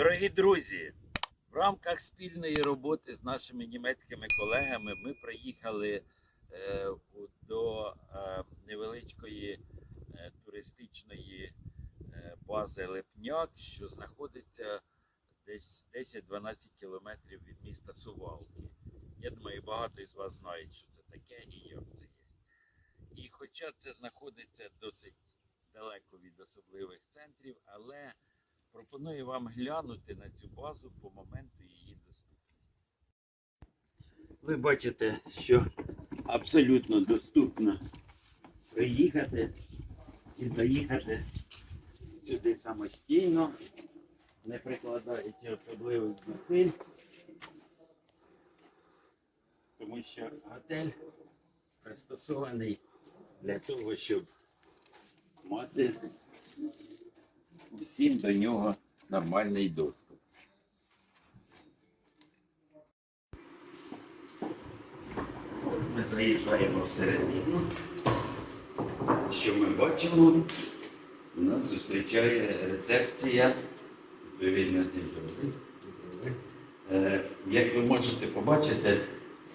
Дорогі друзі, в рамках спільної роботи з нашими німецькими колегами ми приїхали е, до е, невеличкої е, туристичної е, бази Лепняк, що знаходиться десь 10-12 кілометрів від міста Сувалки. Я думаю, багато із вас знають, що це таке і як це є. І хоча це знаходиться досить далеко від особливих центрів, але пропоную вам глянути на цю базу по моменту її доступності. Ви бачите, що абсолютно доступно приїхати і заїхати сюди самостійно, не прикладаючи особливих зусиль, тому що готель пристосований для того, щоб мати усім до нього нормальний доступ. Ми заїжджаємо всередину. Що ми бачимо? У Нас зустрічає рецепція відповідно. Е, Як ви можете побачити,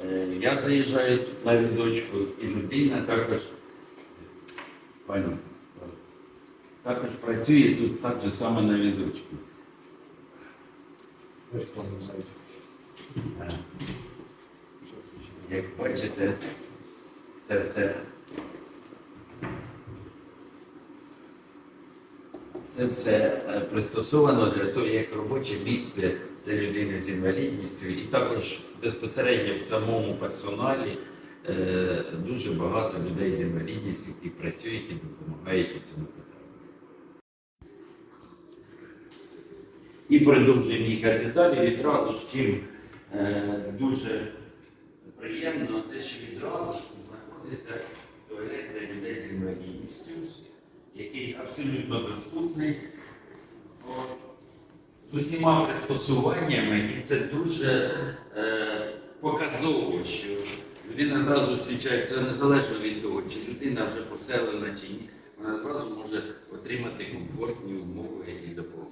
е, я заїжджаю тут на візочку, і людина також, пані, також працює тут так же само на візочку. Е, Як бачите, це все. Це все е, пристосовано для того, як робоче місце для людини з інвалідністю, і також безпосередньо в самому персоналі е, дуже багато людей з інвалідністю, які працюють і допомагають у цьому питанні. І продовжуємо їхати далі. Відразу ж чим е, дуже приємно, те, що відразу знаходиться туалет для людей з інвалідністю, який абсолютно доступний. От. З усіма пристосуваннями, і це дуже е, показово, що людина зразу зустрічається незалежно від того, чи людина вже поселена чи ні, вона зразу може отримати комфортні умови і допомогу.